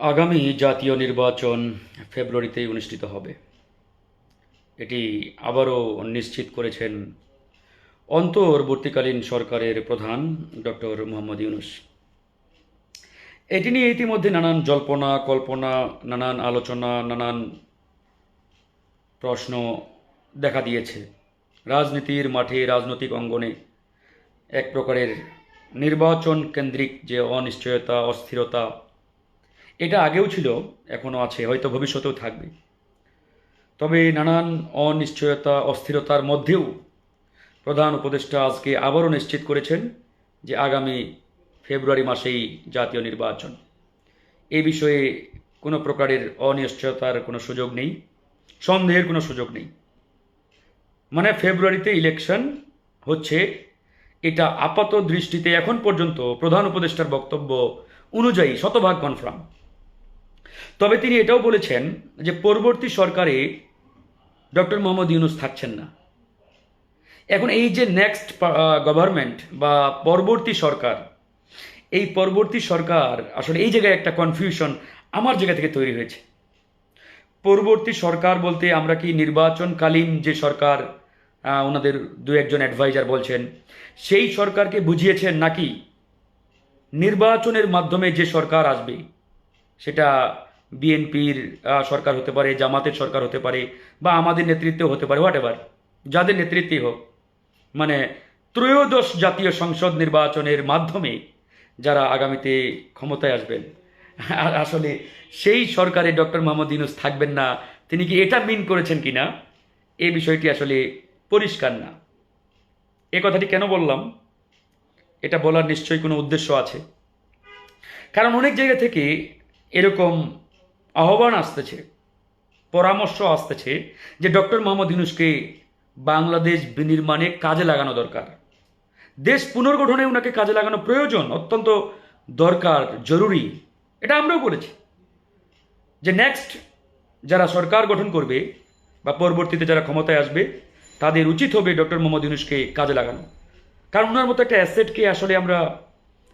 আগামী জাতীয় নির্বাচন ফেব্রুয়ারিতেই অনুষ্ঠিত হবে। এটি আবারও নিশ্চিত করেছেন অন্তর্বর্তীকালীন সরকারের প্রধান ডক্টর মোহাম্মদ ইউনুস। এটি নিয়ে ইতিমধ্যে নানান জল্পনা, কল্পনা, নানান আলোচনা, নানান প্রশ্ন দেখা দিয়েছে। রাজনীতির মাঠে, রাজনৈতিক অঙ্গনে এক প্রকারের নির্বাচন কেন্দ্রিক যে অনিশ্চয়তা, অস্থিরতা এটা আগেও ছিল এখনও আছে, হয়তো ভবিষ্যতেও থাকবে। তবে নানান অনিশ্চয়তা, অস্থিরতার মধ্যেও প্রধান উপদেষ্টা আজকে আবারও নিশ্চিত করেছেন যে আগামী ফেব্রুয়ারি মাসেই জাতীয় নির্বাচন। এ বিষয়ে কোনো প্রকারের অনিশ্চয়তার কোনো সুযোগ নেই, সন্দেহের কোনো সুযোগ নেই। মানে ফেব্রুয়ারিতে ইলেকশন হচ্ছে, এটা আপাত দৃষ্টিতে এখন পর্যন্ত প্রধান উপদেষ্টার বক্তব্য অনুযায়ী শতভাগ কনফার্ম। তবে তিনি এটাও বলেছেন যে পরবর্তী সরকারে ডক্টর মোহাম্মদ ইউনুস থাকছেন না। এখন এই যে নেক্সট গভর্নমেন্ট বা পরবর্তী সরকার, এই পরবর্তী সরকার আসলে এই জায়গায় একটা কনফিউশন আমার জায়গা থেকে তৈরি হয়েছে। পরবর্তী সরকার বলতে আমরা কি নির্বাচনকালীন যে সরকার ওনাদের দু একজন অ্যাডভাইজার বলছেন, সেই সরকারকে বুঝিয়েছেন নাকি নির্বাচনের মাধ্যমে যে সরকার আসবে, সেটা বিএনপির সরকার হতে পারে, জামাতের সরকার হতে পারে, বা আমাদের নেতৃত্বেও হতে পারে হোয়াট এভার যাদের নেতৃত্বেই হোক। মানে ত্রয়োদশ জাতীয় সংসদ নির্বাচনের মাধ্যমে যারা আগামীতে ক্ষমতায় আসবেন আসলে সেই সরকারে ডক্টর মোহাম্মদ ইউনুস থাকবেন না, তিনি কি এটা মিন করেছেন কিনা এই বিষয়টি আসলে পরিষ্কার না। এ কথাটি কেন বললাম? এটা বলার নিশ্চয়ই কোনো উদ্দেশ্য আছে। কারণ অনেক জায়গা থেকে এরকম আহ্বান আসতেছে, পরামর্শ আসতেছে যে ডক্টর মোহাম্মদ ইউনুসকে বাংলাদেশ বিনির্মাণে কাজে লাগানো দরকার। দেশ পুনর্গঠনে ওনাকে কাজে লাগানো প্রয়োজন অত্যন্ত দরকার, জরুরি। এটা আমরাও বলেছি যে নেক্সট যারা সরকার গঠন করবে বা পরবর্তীতে যারা ক্ষমতায় আসবে, তাদের উচিত হবে ডক্টর মোহাম্মদ ইউনুসকে কাজে লাগানো। কারণ ওনার মতো একটা অ্যাসেটকে আসলে আমরা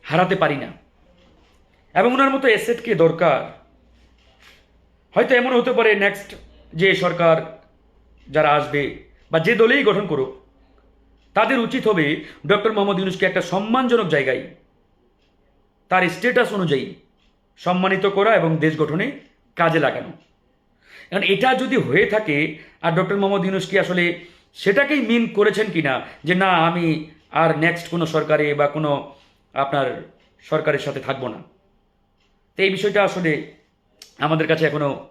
হারাতে পারি না। এবং ওনার মতো অ্যাসেটকে দরকার হয়তো এমন হতে পারে নেক্সট যে সরকার যারা আসবে বা যে দলেই গঠন করুক, তাদের উচিত হবে ডক্টর মোহাম্মদ ইউনুসকে একটা সম্মানজনক জায়গায় তার স্টেটাস অনুযায়ী সম্মানিত করা এবং দেশ গঠনে কাজে লাগানো। কারণ এটা যদি হয়ে থাকে, আর ডক্টর মোহাম্মদ ইউনুস কি আসলে সেটাকেই মিন করেছেন কিনা, যে না, আমি আর নেক্সট কোনো সরকারে বা কোনো আপনার সরকারের সাথে থাকব না। তো এই বিষয়টা আসলে আমাদের কাছে এখনও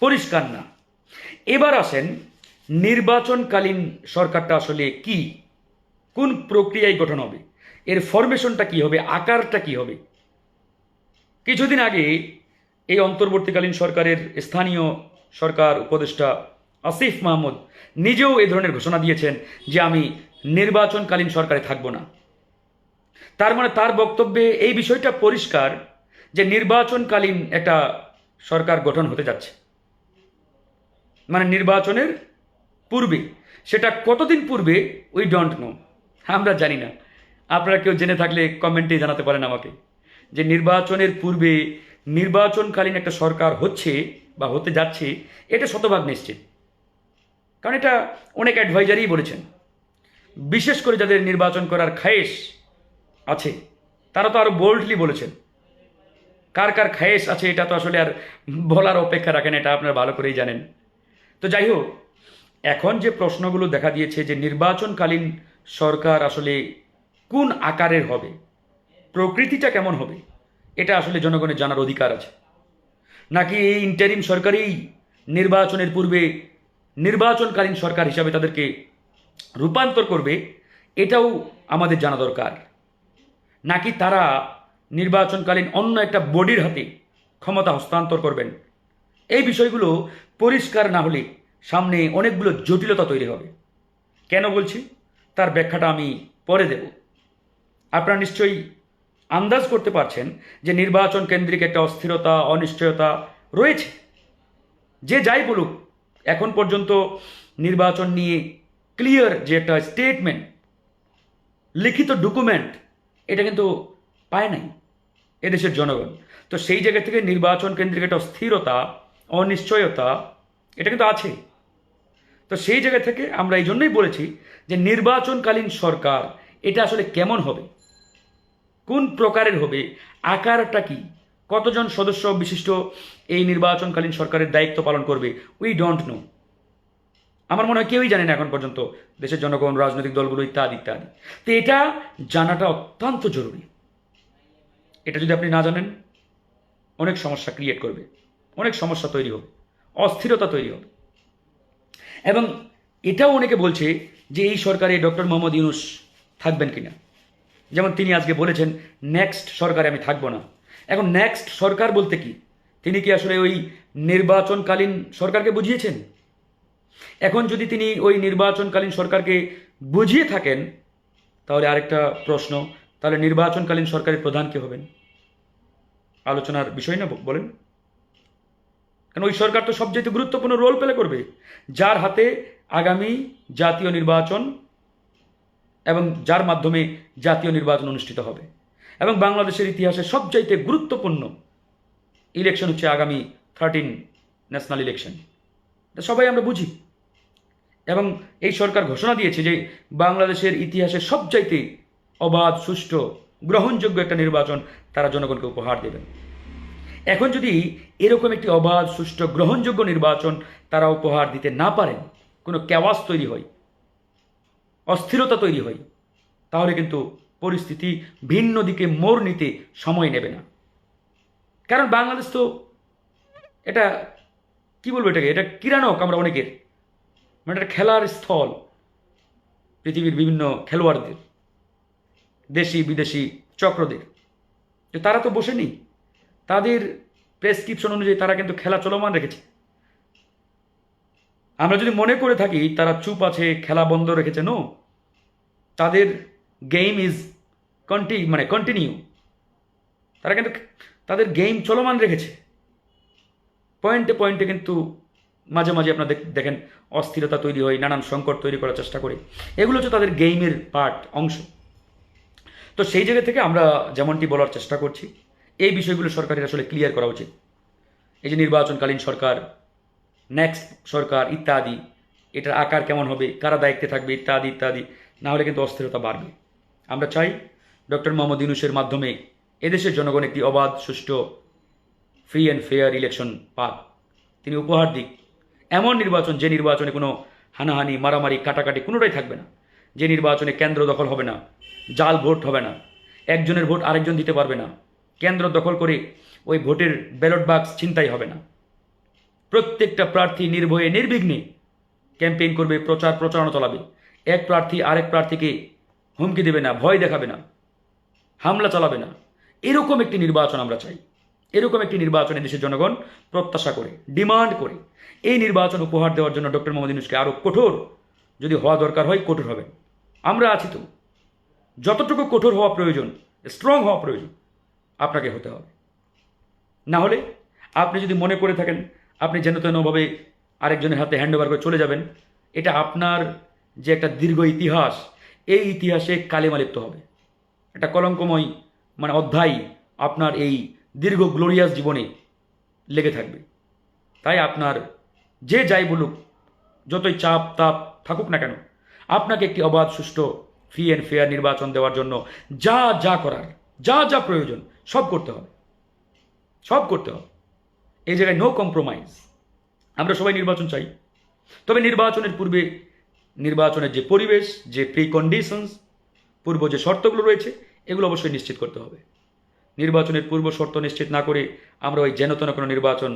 পরিষ্কার না। এবার আসেন নির্বাচনকালীন সরকারটা আসলে কি? কোন প্রক্রিয়ায় গঠন হবে? এর ফরমেশনটা কি হবে? আকারটা কি হবে? কিছুদিন আগে এই অন্তর্বর্তীকালীন সরকারের স্থানীয় সরকার উপদেষ্টা আসিফ মাহমুদ নিজেও এ ধরনের ঘোষণা দিয়েছেন যে আমি নির্বাচনকালীন সরকারে থাকব না। তার মানে তার বক্তব্যে এই বিষয়টা পরিষ্কার যে নির্বাচনকালীন একটা সরকার গঠন হতে যাচ্ছে। মানে নির্বাচনের পূর্বে, সেটা কতদিন পূর্বে উই ডোন্ট নো আমরা জানি না। আপনারা কেউ জেনে থাকলে কমেন্টে জানাতে পারেন আমাকে। যে নির্বাচনের পূর্বে নির্বাচনকালীন একটা সরকার হচ্ছে বা হতে যাচ্ছে, এটা শতভাগ নিশ্চিত। কারণ এটা অনেক অ্যাডভাইজারই বলেছেন। বিশেষ করে যাদের নির্বাচন করার খায়েশ আছে, তারা তো আরও বোল্ডলি বলেছেন। কার কার খায়েশ আছে, এটা তো আসলে আর বলার অপেক্ষা রাখেন, এটা আপনারা ভালো করেই জানেন। তো যাই হোক, এখন যে প্রশ্নগুলো দেখা দিয়েছে যে নির্বাচনকালীন সরকার আসলে কোন আকারের হবে, প্রকৃতিটা কেমন হবে, এটা আসলে জনগণের জানার অধিকার আছে। নাকি এই ইন্টারিম সরকারই নির্বাচনের পূর্বে নির্বাচনকালীন সরকার হিসাবে তাদেরকে রূপান্তর করবে, এটাও আমাদের জানা দরকার। নাকি তারা নির্বাচনকালীন অন্য একটা বডির হাতে ক্ষমতা হস্তান্তর করবেন। এই বিষয়গুলো পরিষ্কার না হলে সামনে অনেকগুলো জটিলতা তৈরি হবে। কেন বলছি? তার ব্যাখ্যাটা আমি পরে দেব। আপনারা নিশ্চয়ই আন্দাজ করতে পারছেন যে নির্বাচন কেন্দ্রিক একটা অস্থিরতা, অনিশ্চয়তা রয়েছে। যে যাই বলুক, এখন পর্যন্ত নির্বাচন নিয়ে ক্লিয়ার যে একটা স্টেটমেন্ট, লিখিত ডকুমেন্ট, এটা কিন্তু পায় নাই। এদেশের জনগণ। তো সেই জায়গা থেকে নির্বাচন কেন্দ্রিক একটা স্থিরতা অনিশ্চয়তা, এটা কিন্তু আছে। তো সেই জায়গা থেকে আমরা এই জন্যই বলেছি যে নির্বাচনকালীন সরকার এটা আসলে কেমন হবে? কোন প্রকারের হবে? আকারটা কি? কতজন সদস্য বিশিষ্ট এই নির্বাচনকালীন সরকারের দায়িত্ব পালন করবে? উই ডোন্ট নো আমার মনে হয় কেউই জানে না এখন পর্যন্ত দেশের জনগণ, রাজনৈতিক দলগুলো ইত্যাদি ইত্যাদি। তো এটা জানাটা অত্যন্ত জরুরি। এটা যদি আপনি না জানেন, অনেক সমস্যা ক্রিয়েট করবে। অনেক সমস্যা তৈরি হবে। অস্থিরতা তৈরি হবে। এবং এটাও অনেকে বলছে যে এই সরকারে ডক্টর মোহাম্মদ ইউনুস থাকবেন কিনা। যেমন তিনি আজকে বলেছেন নেক্সট সরকারে আমি থাকব না। এখন নেক্সট সরকার বলতে কি? তিনি কি আসলে ওই নির্বাচনকালীন সরকারকে বুঝিয়েছেন? এখন যদি তিনি ওই নির্বাচনকালীন সরকারকে বুঝিয়ে থাকেন, তাহলে আরেকটা প্রশ্ন, তাহলে নির্বাচনকালীন সরকারের প্রধান কে হবেন? আলোচনার বিষয় না বলেন। কারণ ওই সরকার তো সবচেয়ে গুরুত্বপূর্ণ রোল প্লে করবে, যার হাতে আগামী জাতীয় নির্বাচন এবং যার মাধ্যমে জাতীয় নির্বাচন অনুষ্ঠিত হবে। এবং বাংলাদেশের ইতিহাসে সবচাইতে গুরুত্বপূর্ণ ইলেকশন হচ্ছে আগামী থার্টিন ন্যাশনাল ইলেকশন এটা সবাই আমরা বুঝি। এবং এই সরকার ঘোষণা দিয়েছে যে বাংলাদেশের ইতিহাসে সবচাইতে অবাধ, সুষ্ঠু গ্রহণযোগ্য একটা নির্বাচন, তারা জনগণকে উপহার দেবেন। এখন যদি এরকম একটি অবাধ, সুষ্ঠু, গ্রহণযোগ্য নির্বাচন তারা উপহার দিতে না পারেন, কোনো ক্যাওয়াস তৈরি হয়, অস্থিরতা তৈরি হয়, তাহলে কিন্তু পরিস্থিতি ভিন্ন দিকে মোড় নিতে সময় নেবে না। কারণ বাংলাদেশ তো এটা, কি বলব এটাকে? এটা কিরানক আমরা অনেকের মানে এটা খেলার স্থল, পৃথিবীর বিভিন্ন খেলোয়াড়দের। দেশি, বিদেশি চক্রদের। যে তারা তো বসেনি। তাদের প্রেসক্রিপশন অনুযায়ী তারা কিন্তু খেলা চলমান রেখেছে। আমরা যদি মনে করে থাকি, তারা চুপ আছে, খেলা বন্ধ রেখেছে নো তাদের গেম ইজ কন্টি মানে কন্টিনিউ তারা কিন্তু তাদের গেম চলমান রেখেছে। পয়েন্টে পয়েন্টে কিন্তু মাঝে মাঝে আপনার দেখ- দেখেন, অস্থিরতা তৈরি হয়, নানান সংকট তৈরি করার চেষ্টা করে। এগুলো হচ্ছে তাদের গেমের পার্ট অংশ। তো সেই জায়গা থেকে আমরা যেমনটি বলার চেষ্টা করছি, এই বিষয়গুলো সরকারের আসলে ক্লিয়ার করা উচিত। এই যে নির্বাচনকালীন সরকার নেক্সট সরকার ইত্যাদি, এটার আকার কেমন হবে, কারা দায়িত্বে থাকবে, ইত্যাদি ইত্যাদি, না হলে কিন্তু অস্থিরতা বাড়বে। আমরা চাই ডক্টর মোহাম্মদ ইউনুসের মাধ্যমে এদেশের জনগণ একটি অবাধ, সুষ্ঠু ফ্রি অ্যান্ড ফেয়ার ইলেকশন পাক। তিনি উপহার দিক। এমন নির্বাচন, যে নির্বাচনে কোনো হানাহানি, মারামারি, কাটাকাটি কোনোটাই থাকবে না। যে নির্বাচনে কেন্দ্র দখল হবে না জাল ভোট হবে না। একজনের ভোট আরেকজন দিতে পারবে না। কেন্দ্র দখল করে ওই ভোটের ব্যালট বাক্স ছিনতাই হবে না। প্রত্যেকটা প্রার্থী নির্ভয়ে, নির্বিঘ্নে ক্যাম্পেইন করবে, প্রচার প্রচারণা চালাবে। এক প্রার্থী আরেক প্রার্থীকে হুমকি দেবে না, ভয় দেখাবে না, হামলা চালাবে না। এরকম একটি নির্বাচন আমরা চাই। এরকম একটি নির্বাচনে দেশের জনগণ প্রত্যাশা করে, ডিমান্ড করে। এই নির্বাচন উপহার দেওয়ার জন্য ডক্টর মোহাম্মদ ইউনুসকে আরও কঠোর যদি হওয়া দরকার হয়, কঠোর হবে। আমরা আছি তো। যতটুকু কঠোর হওয়া প্রয়োজন স্ট্রং হওয়া প্রয়োজন, আপনাকে হতে হবে। না হলে আপনি যদি মনে করে থাকেন, আপনি যেন তেনভাবে আরেকজনের হাতে হ্যান্ড ওভার করে চলে যাবেন, এটা আপনার যে একটা দীর্ঘ ইতিহাস, এই ইতিহাসে কালিমা লিপ্ত হবে। একটা কলঙ্কময় মানে অধ্যায় আপনার এই দীর্ঘ গ্লোরিয়াস জীবনে লেগে থাকবে। তাই আপনার যে যাই বলুক, যতই চাপ তাপ থাকুক না কেন, আপনাকে একটি অবাধ, সুষ্ঠু ফ্রি অ্যান্ড ফেয়ার নির্বাচন দেওয়ার জন্য যা যা করার, যা যা প্রয়োজন, সব করতে হবে। সব করতে হবে। এই জায়গায় নো কম্প্রোমাইজ আমরা সবাই নির্বাচন চাই। তবে নির্বাচনের পূর্বে, নির্বাচনের যে পরিবেশ, যে প্রি কন্ডিশনস পূর্ব যে শর্তগুলো রয়েছে, এগুলো অবশ্যই নিশ্চিত করতে হবে। নির্বাচনের পূর্ব শর্ত নিশ্চিত না করে আমরা ওই যেন তেন কোনো নির্বাচন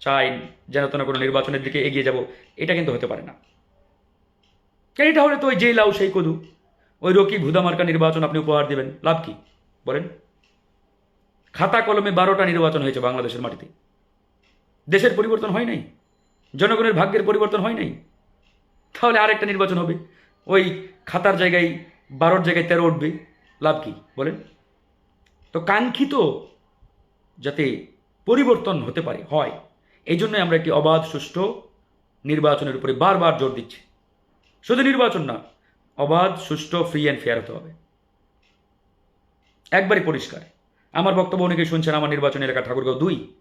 চাই, যেন তেন কোনো নির্বাচনের দিকে এগিয়ে যাব, এটা কিন্তু হতে পারে না। কারণ এটা হলে তো ওই যে লাউ সেই কদু? ওই রকি ভুদামার্কা নির্বাচন আপনি উপহার দেবেন। লাভ কি? বলেন। খাতা কলমে বারোটা নির্বাচন হয়েছে বাংলাদেশের মাটিতে। দেশের পরিবর্তন হয় নাই? জনগণের ভাগ্যের পরিবর্তন হয় নাই? তাহলে আরেকটা নির্বাচন হবে। ওই খাতার জায়গায়, বারোর জায়গায় তেরো উঠবে। লাভ কি? বলেন। তো কাঙ্ক্ষিত যাতে পরিবর্তন হতে পারে, হয় এই জন্যই আমরা একটি অবাধ, সুষ্ঠু নির্বাচনের উপরে বারবার জোর দিচ্ছি। শুধু নির্বাচন না অবাধ, সুষ্ঠু ফ্রি অ্যান্ড ফেয়ার হতে হবে। একবারই পরিষ্কার। আমার বক্তব্য অনেকে শুনছেন, আমার নির্বাচন এলাকা ঠাকুরগাঁও দুই,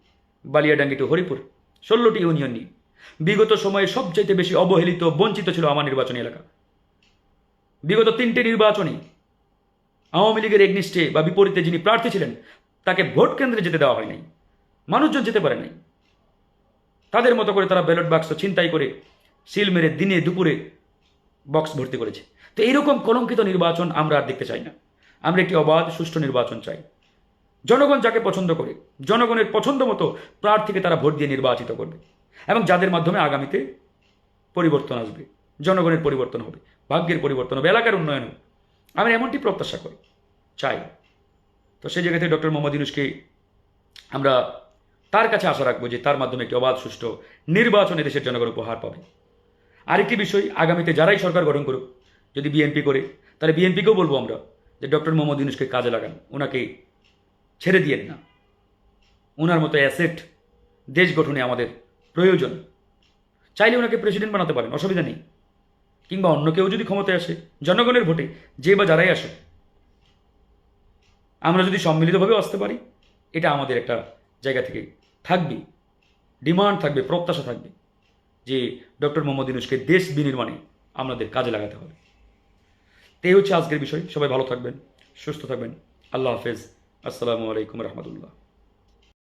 বালিয়াডাঙ্গি টু হরিপুর। ষোলোটি ইউনিয়ন নিয়ে। বিগত সময়ে সবচাইতে বেশি অবহেলিত, বঞ্চিত ছিল আমার নির্বাচনী এলাকা। বিগত তিনটে নির্বাচনে আওয়ামী লীগের এগনিস্টে বা বিপরীতে যিনি প্রার্থী ছিলেন, তাকে ভোট কেন্দ্রে যেতে দেওয়া হয় নাই। মানুষজন যেতে পারে নাই। তাদের মতো করে তারা ব্যালট বাক্স ছিনতাই করে, সিল মেরে দিনে দুপুরে বক্স ভর্তি করেছে। তো এইরকম কলঙ্কিত নির্বাচন আমরা আর দেখতে চাই না। আমরা একটি অবাধ, সুষ্ঠু নির্বাচন চাই। জনগণ যাকে পছন্দ করে, জনগণের পছন্দ মতো প্রার্থীকে তারা ভোট দিয়ে নির্বাচিত করবে এবং যাদের মাধ্যমে আগামীতে পরিবর্তন আসবে, জনগণের পরিবর্তন হবে, ভাগ্যের পরিবর্তন হবে, এলাকার উন্নয়ন হবে। আমি এমনটি প্রত্যাশা করি, চাই। তো সেই জায়গা থেকে ডক্টর মোহাম্মদ ইউনুসকে আমরা তার কাছে আশা রাখব যে তার মাধ্যমে একটি অবাধ, সুষ্ঠু নির্বাচনে দেশের জনগণ উপহার পাবে। আরেকটি বিষয়, আগামীতে যারাই সরকার গঠন করুক যদি বিএনপি করে, তাহলে বিএনপিকেও বলব আমরা যে ডক্টর মোহাম্মদ ইউনুসকে কাজে লাগান, ওনাকে ছেড়ে দিয়েন না। ওনার মতো অ্যাসেট দেশ গঠনে আমাদের প্রয়োজন। চাইলে ওনাকে প্রেসিডেন্ট বানাতে পারেন, অসুবিধা নেই। কিংবা অন্য কেউ যদি ক্ষমতায় আসে, জনগণের ভোটে যে বা যারাই আসে আমরা যদি সম্মিলিতভাবে আসতে পারি, এটা আমাদের একটা জায়গা থেকে থাকবে ডিমান্ড থাকবে, প্রত্যাশা থাকবে যে ডক্টর মোহাম্মদ ইউনুসকে দেশ বিনির্মাণে আমাদের কাজে লাগাতে হবে। তো এই হচ্ছে আজকের বিষয়। সবাই ভালো থাকবেন, সুস্থ থাকবেন। আল্লাহ হাফেজ। আসসালামু আলাইকুম রহমতুল্লাহ।